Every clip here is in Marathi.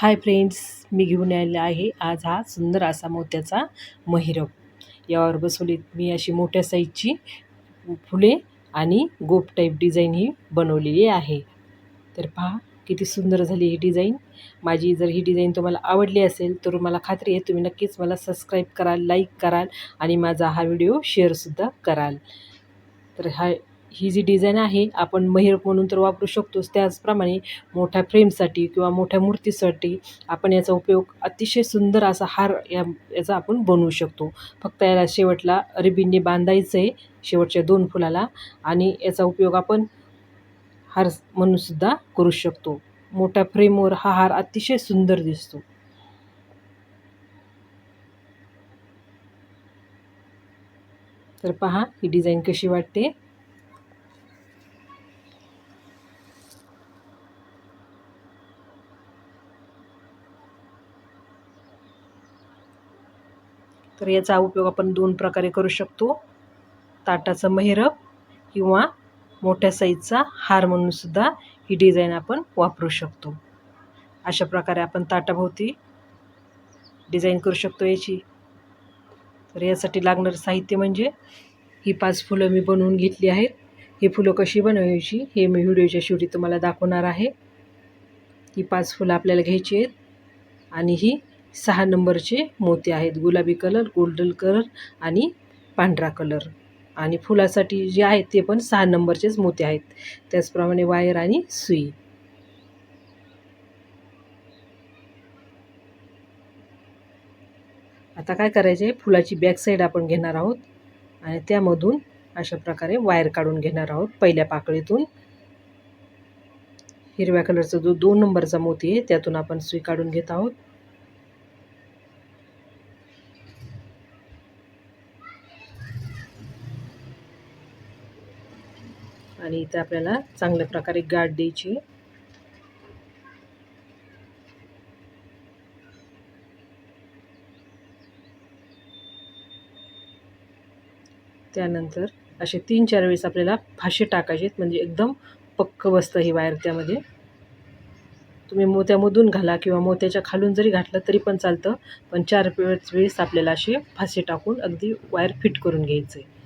हाय फ्रेंड्स मी घेऊन आले आहे आज हा सुंदर असा मोत्याचा महिरप. यावर बसवलीत मी अशी मोठ्या साईजची फुले आणि गोप टाईप डिझाईन ही बनवलेली आहे. तर पहा किती सुंदर झाली ही डिझाईन माझी जर ही डिझाईन तुम्हाला आवडली असेल तर मला खात्री आहे तुम्ही नक्कीच मला सबस्क्राईब कराल लाईक कराल आणि माझा हा व्हिडिओ शेअरसुद्धा कराल. तर हा ही जी डिझाईन आहे आपण महेर म्हणून तर वापरू शकतोच. त्याचप्रमाणे मोठ्या फ्रेमसाठी किंवा मोठ्या मूर्तीसाठी आपण याचा उपयोग अतिशय सुंदर असा हार या याचा आपण बनवू शकतो. फक्त याला शेवटला रिबिनने बांधायचं आहे शेवटच्या दोन फुलाला आणि याचा उपयोग आपण हार म्हणूनसुद्धा करू शकतो. मोठ्या फ्रेमवर हा हार अतिशय सुंदर दिसतो. तर पहा ही डिझाईन कशी वाटते. तर याचा उपयोग आपण दोन प्रकारे करू शकतो. ताटाचं मेहरब किंवा मोठ्या साईजचा हार म्हणूनसुद्धा ही डिझाईन आपण वापरू शकतो. अशा प्रकारे आपण ताटाभोवती डिझाईन करू शकतो याची. तर यासाठी लागणारं साहित्य म्हणजे ही पाच फुलं मी बनवून घेतली आहेत. ही फुलं कशी बनवायची हे मी व्हिडिओच्या शेवटी तुम्हाला दाखवणार आहे. ही पाच फुलं आपल्याला घ्यायची आहेत आणि ही सहा नंबरचे मोती आहेत. गुलाबी कलर गोल्डन कलर आणि पांढरा कलर. आणि फुलासाठी जे आहेत ते पण सहा नंबरचेच मोती आहेत. त्याचप्रमाणे वायर आणि सुई. आता काय करायचे? आहे फुलाची बॅक साईड आपण घेणार आहोत. आणि त्यामधून अशा प्रकारे वायर काढून घेणार आहोत. पहिल्या पाकळीतून. हिरव्या कलरचा जो दोन नंबरचा मोती आहे त्यातून आपण सुई काढून घेत आहोत. आणि इथं आपल्याला चांगल्या प्रकारे गाठ द्यायची. त्यानंतर असे तीन चार वेळेस आपल्याला फाशे टाकायचे म्हणजे एकदम पक्क बसतं ही वायर त्यामध्ये. तुम्ही मोत्यामधून घाला किंवा मोत्याच्या खालून जरी घातलं तरी पण चालतं. पण चार वेळेस आपल्याला असे फासे टाकून अगदी वायर फिट करून घ्यायचं. आहे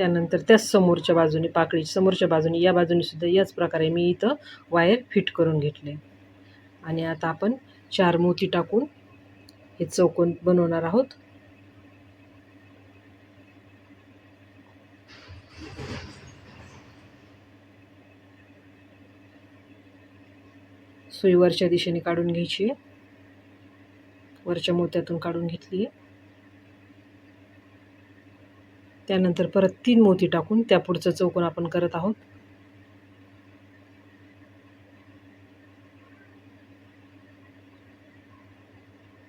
त्यानंतर त्याच समोरच्या बाजूने पाकळी समोरच्या बाजूने या बाजूने सुद्धा याच प्रकारे मी इथं वायर फिट करून घेतले आणि आता आपण चार मोती टाकून हे चौकोन बनवणार आहोत. सुई वरच्या दिशेने काढून घ्यायची आहे. वरच्या मोत्यातून काढून घेतली आहे. त्यानंतर परत तीन मोती टाकून त्या पुढचं चौकोन आपण करत आहोत.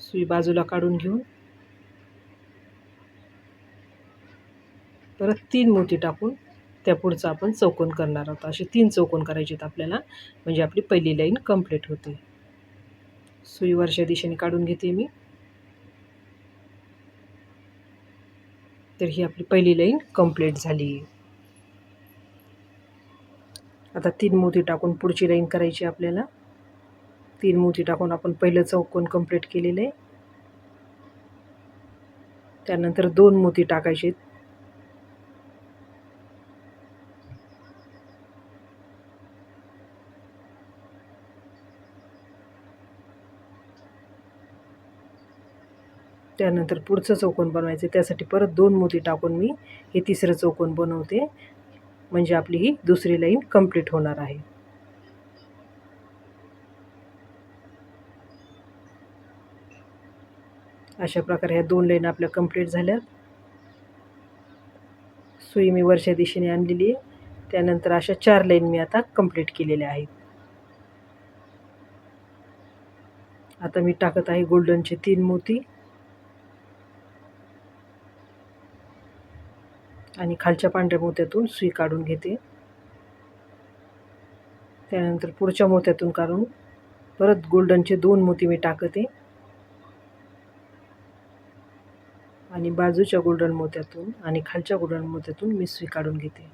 सुई बाजूला काढून घेऊन परत तीन मोती टाकून त्या पुढचं आपण चौकोन करणार आहोत. असे तीन चौकोन करायचे आहेत आपल्याला. म्हणजे आपली पहिली लाईन कंप्लीट होते. सुई वरच्या दिशेने काढून घेते मी. तर ही आपली पहिली लाईन कंप्लीट झाली. आता तीन मोती टाकून पुढची लाईन करायची आपल्याला. तीन मोती टाकून आपण पहिलं चौकोन कंप्लीट केलेलं आहे. त्यानंतर दोन मोती टाकायचे त्यानंतर पुढचं चौकोन बनवायचं. त्यासाठी परत दोन मोती टाकून मी हे तिसरं चौकोन बनवते. म्हणजे आपली ही दुसरी लाईन कंप्लीट होणार आहे. अशा प्रकारे ह्या दोन लाईन आपल्या कंप्लीट झाल्यात सुई मी वरच्या दिशेने आणलेली आहे. त्यानंतर अशा चार लाईन मी आता कंप्लीट केलेल्या आहेत. आता मी टाकत आहे गोल्डनचे तीन मोती. आणि खालच्या पांढऱ्या मोत्यातून सुई काढून घेते. त्यानंतर पुढच्या मोत्यातून काढून परत गोल्डनचे दोन मोती मी टाकते. आणि बाजूच्या गोल्डन मोत्यातून आणि खालच्या गोल्डन मोत्यातून मी सुई काढून घेते.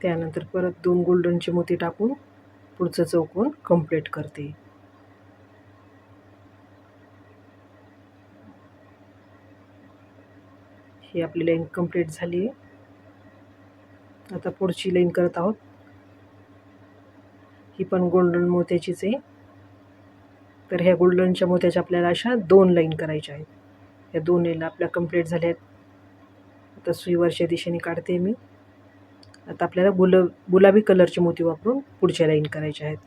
त्यानंतर परत दोन गोल्डनचे मोती टाकून पुढचं चौकोन कंप्लीट करते. ही आपली लाईन कंप्लीट झाली. आहे आता पुढची लाईन करत आहोत. ही पण गोल्डन मोत्याचीच आहे. तर ह्या गोल्डनच्या मोत्याच्या आपल्याला अशा दोन लाईन करायच्या आहेत. या दोन लाईन आपल्या कंप्लीट झाल्या आहेत. आता सुईवरच्या दिशेने काढते मी. आता आपल्याला गुल गुलाबी कलरचे मोती वापरून पुढच्या लाईन करायच्या आहेत.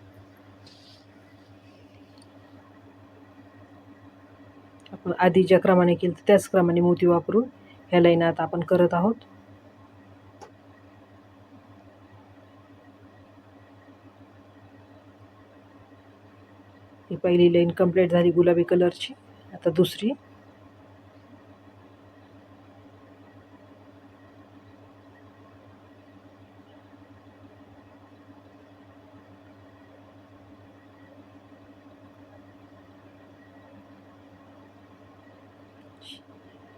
आपण आधी ज्या क्रमाने केलं त्याच क्रमाने मोती वापरून ह्या लाईन आता आपण करत आहोत. ही पहिली लाईन कंप्लीट झाली गुलाबी कलरची आता दुसरी.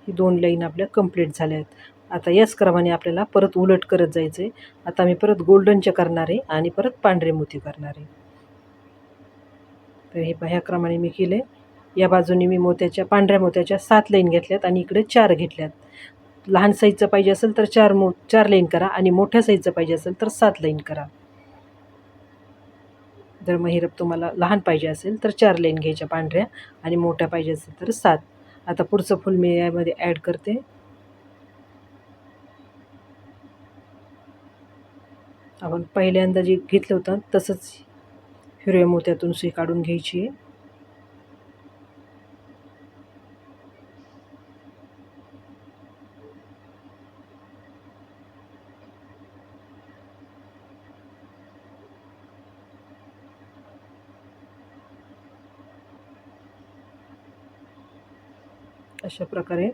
ही दोन लाईन आपल्या कंप्लीट झाल्या आहेत. आता याच क्रमाने आपल्याला परत उलट करत जायचं आहे आता मी परत गोल्डनचे करणार आहे आणि परत पांढरे मोती करणार आहे. तर हे ह्या क्रमाने मी केले या बाजूने मी मोत्याच्या पांढऱ्या मोत्याच्या सात लाईन घेतल्यात आणि इकडे चार घेतल्यात. लहान साईजचं पाहिजे असेल तर चार मो चार लाईन करा आणि मोठ्या साईजचं पाहिजे असेल तर सात लाईन करा. जर महिरप तुम्हाला लहान पाहिजे असेल तर चार लाईन घ्यायच्या पांढऱ्या आणि मोठ्या पाहिजे असेल तर सात. आता पुढचं फुल मी यामध्ये ॲड करते. आपण पहिल्यांदा जे घेतलं होतं तसंच हिरव्या मोत्यातून सुई काढून घ्यायची आहे. अशा प्रकारे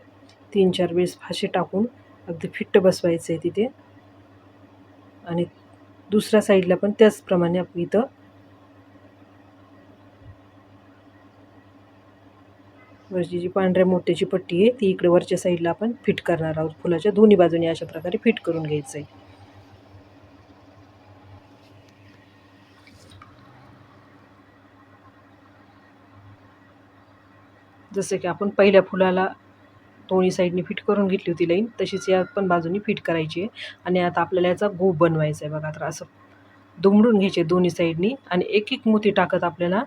तीन चार वेळेस फाशी टाकून अगदी फिट्ट बसवायचं आहे तिथे. आणि दुसऱ्या साईडला पण त्याचप्रमाणे आपण इथं वरची जी पांढऱ्या मोठ्याची पट्टी आहे ती इकडे वरच्या साईडला आपण फिट करणार आहोत. फुलाच्या दोन्ही बाजूने अशा प्रकारे फिट करून घ्यायचं आहे. जसं की आपण पहिल्या फुलाला दोन्ही साईडनी फिट करून घेतली होती लाईन तशीच या पण बाजूनी फिट करायची आहे. आणि आता आपल्याला याचा गोप बनवायचा आहे बघा तर असं दुमडून घ्यायचे दोन्ही साईडनी आणि एक एक मोती टाकत आपल्याला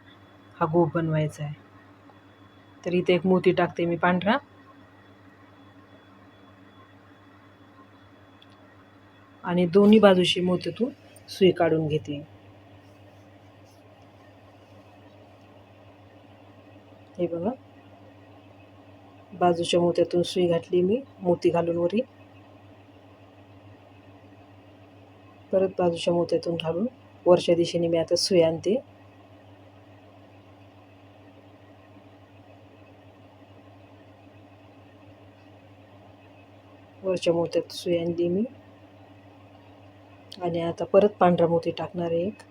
हा गोप बनवायचा आहे. तर इथे एक मोती टाकते मी पांढरा. आणि दोन्ही बाजूची मोतीतून सुई काढून घेते. हे बघा. बाजूच्या मोत्यातून सुई घातली मी मोती घालून वरी. परत बाजूच्या मोत्यातून घालून वरच्या दिशेने मी आता सुई आणते. वरच्या मोत्यात सुई आणली मी. आणि आता परत पांढरा मोती टाकणार आहे एक.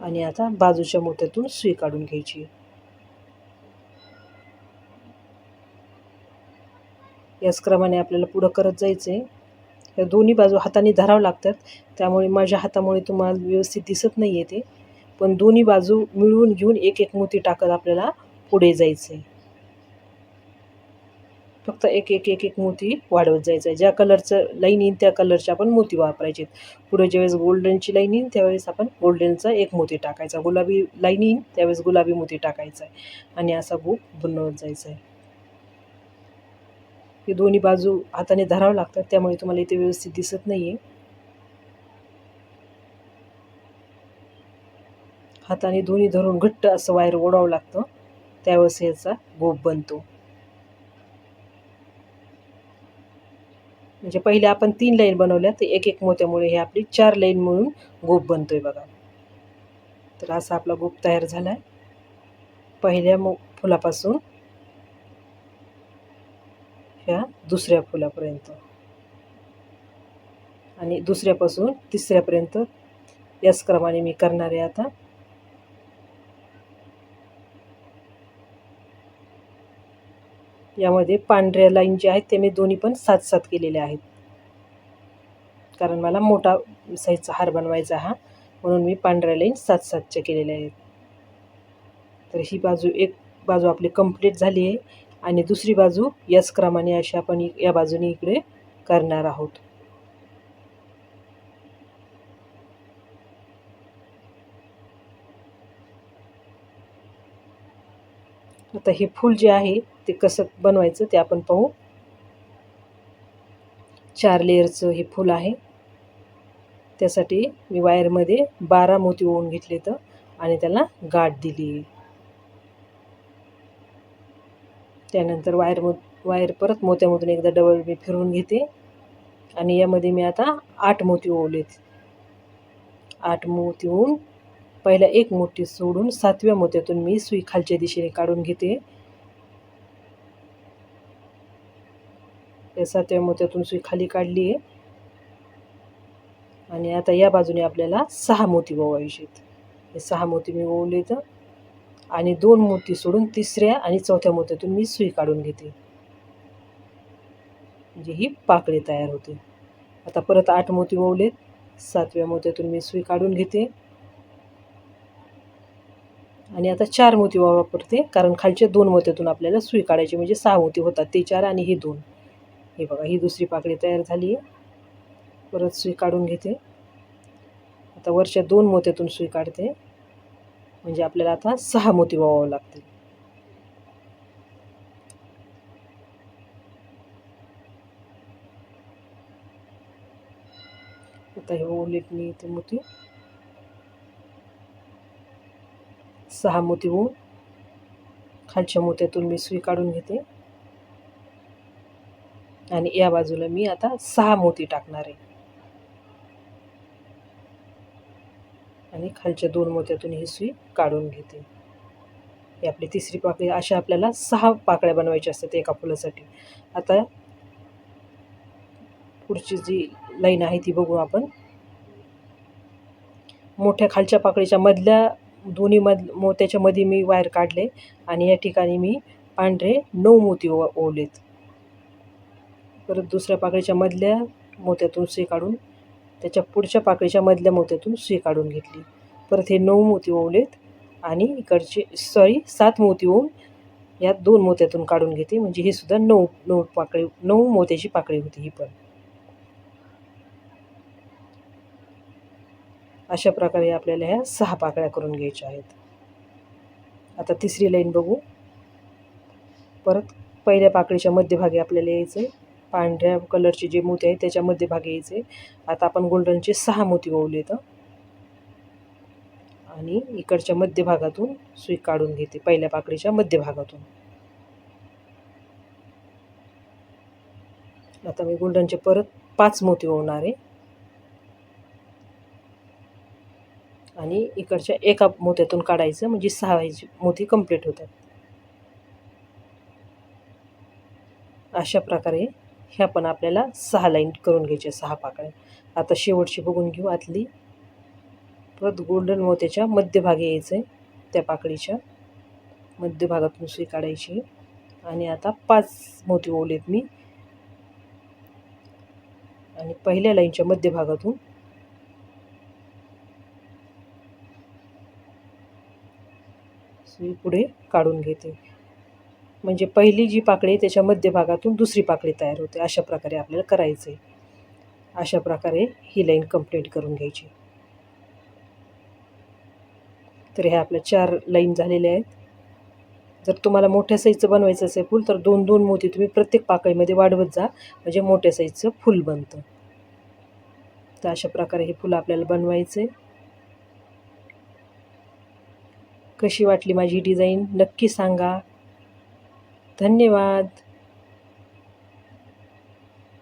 आणि आता बाजूच्या मोत्यातून सुई काढून घ्यायची. याच क्रमाने आपल्याला पुढं करत जायचं आहे या दोन्ही बाजू हाताने धरावं लागतात. त्यामुळे माझ्या हातामुळे तुम्हाला व्यवस्थित दिसत नाही आहे ते. पण दोन्ही बाजू मिळवून घेऊन एक एक मोती टाकत आपल्याला पुढे जायचं आहे फक्त एक एक एक एक मोती वाढवत जायचं. आहे ज्या कलरचं लाईन येईन त्या कलरचे आपण मोती वापरायचे पुढे ज्यावेळेस गोल्डनची लाईन येईन त्यावेळेस आपण गोल्डनचा एक मोती टाकायचा. गुलाबी लाईन येईन त्यावेळेस गुलाबी मोती टाकायचा आहे. आणि असा भूक बनवत जायचा आहे. हे दोन्ही बाजू हाताने धरावं लागतात त्यामुळे तुम्हाला इथे व्यवस्थित दिसत नाही आहे हाताने दोन्ही धरून घट्ट असं वायर ओढावं लागतं. त्यावेळेस याचा गोप बनतो. म्हणजे पहिले आपण तीन लाईन बनवल्या तर एक एक मोत्यामुळे हे आपली चार लाईन म्हणून गोप आहे बघा. तर असा आपला गोप तयार झाला आहे पहिल्या मो फुलापासून ह्या दुसऱ्या फुलापर्यंत. आणि दुसऱ्यापासून तिसऱ्यापर्यंत याच क्रमाने मी करणार आहे आता. यामध्ये पांढऱ्या लाईन जे आहेत ते मी दोन्ही पण सात सात केलेले आहेत. कारण मला मोठा साईजचा हार बनवायचा हा म्हणून मी पांढऱ्या लाईन सात सातच्या केलेल्या आहेत. तर ही बाजू एक बाजू आपली कंप्लीट झाली आहे आणि दुसरी बाजू याच क्रमाने अशी आपण या बाजूने इकडे करणार आहोत. आता हे फूल जे आहे ते कसं बनवायचं ते आपण पाहू. चार लेअरचं हे फूल आहे. त्यासाठी मी वायरमध्ये बारा मोती ओवून घेतले तर आणि त्याला गाठ दिली. त्यानंतर वायर मो वायर परत मोत्यामधून एकदा डबल मी फिरवून घेते. आणि यामध्ये मी आता आठ मोती ओवलेत. आठ मोती ओवून पहिल्या एक मोठी सोडून सातव्या मोत्यातून मी सुई खालच्या दिशेने काढून घेते. या सातव्या मोत्यातून सुई खाली काढली आहे. आणि आता या बाजूने आपल्याला सहा मोती ओवायचे हे सहा मोती मी ओवले तर आणि दोन मोती सोडून तिसऱ्या आणि चौथ्या मोत्यातून मी सुई काढून घेते. म्हणजे ही पाकळी तयार होते. आता परत आठ मोती ओवलेत. सातव्या मोत्यातून मी सुई काढून घेते. आणि आता चार मोती वापरते कारण खालच्या दोन मोत्यातून आपल्याला सुई काढायची म्हणजे सहा मोती होतात ते चार आणि हे दोन. हे बघा ही दुसरी पाकळी तयार झाली आहे. परत सुई काढून घेते. आता वरच्या दोन मोत्यातून सुई काढते. म्हणजे आपल्याला आता सहा मोती वावावं लागतील. आता हे ओलेट मी इथे मोती. सहा मोती होऊन खालच्या मोत्यातून मी सुई काढून घेते. आणि या बाजूला मी आता सहा मोती टाकणार आहे. आणि खालच्या दोन मोत्यातून ही सुई काढून घेते. ही आपली तिसरी पाकळी अशा आपल्याला सहा पाकळ्या बनवायच्या असतात एका फुलासाठी. आता पुढची जी लाईन आहे ती बघू आपण. मोठ्या खालच्या पाकळीच्या मधल्या दोन्हीमध मो मोत्याच्यामध्ये मी वायर काढले आणि या ठिकाणी मी पांढरे नऊ मोती ओ ओवलेत. परत दुसऱ्या पाकळीच्या मधल्या मोत्यातून सुई काढून त्याच्या पुढच्या पाकळीच्या मधल्या मोत्यातून सुई काढून घेतली. परत हे नऊ मोती ओवलेत आणि इकडचे सॉरी सात मोती ओवून या दोन मोत्यातून काढून घेते म्हणजे ही सुद्धा नऊ नऊ पाकळी नऊ मोत्याची पाकळी होती ही पण. अशा प्रकारे आपल्याला ह्या सहा पाकळ्या करून घ्यायच्या आहेत. आता तिसरी लाईन बघू. परत पहिल्या पाकळीच्या मध्यभागी आपल्याला यायचं आहे पांढऱ्या कलरचे जे मोती आहेत त्याच्या मध्यभागी यायचे आता आपण गोल्डनचे सहा मोती ओवले तर आणि इकडच्या मध्यभागातून सुई काढून घेते पहिल्या पाकळीच्या मध्यभागातून. आता मी गोल्डनचे परत पाच मोती ओवणार आहे. आणि इकडच्या एका मोत्यातून काढायचं म्हणजे सहा मोती कंप्लीट होतात. अशा प्रकारे ह्या पण आपल्याला सहा लाईन करून घ्यायच्या सहा पाकळ्या. आता शेवटची बघून घेऊ आतली. परत गोल्डन मोत्याच्या मध्यभागी यायचं आहे त्या पाकळीच्या मध्यभागातून सुई काढायची. आणि आता पाच मोती ओवलेत मी. आणि पहिल्या लाईनच्या मध्यभागातून मी पुढे काढून घेते. म्हणजे पहिली जी पाकळी त्याच्या मध्यभागातून दुसरी पाकळी तयार होते. अशा प्रकारे आपल्याला करायचं. आहे अशा प्रकारे ही लाईन कंप्लीट करून घ्यायची. तर ह्या आपल्या चार लाईन झालेल्या आहेत. जर तुम्हाला मोठ्या साईजचं बनवायचं असेल फूल तर दोन दोन मोती तुम्ही प्रत्येक पाकळीमध्ये वाढवत जा. म्हणजे मोठ्या साईजचं फूल बनतं. तर अशा प्रकारे हे फुलं आपल्याला बनवायचं. आहे कशी वाटली माझी डिझाईन? नक्की सांगा. धन्यवाद.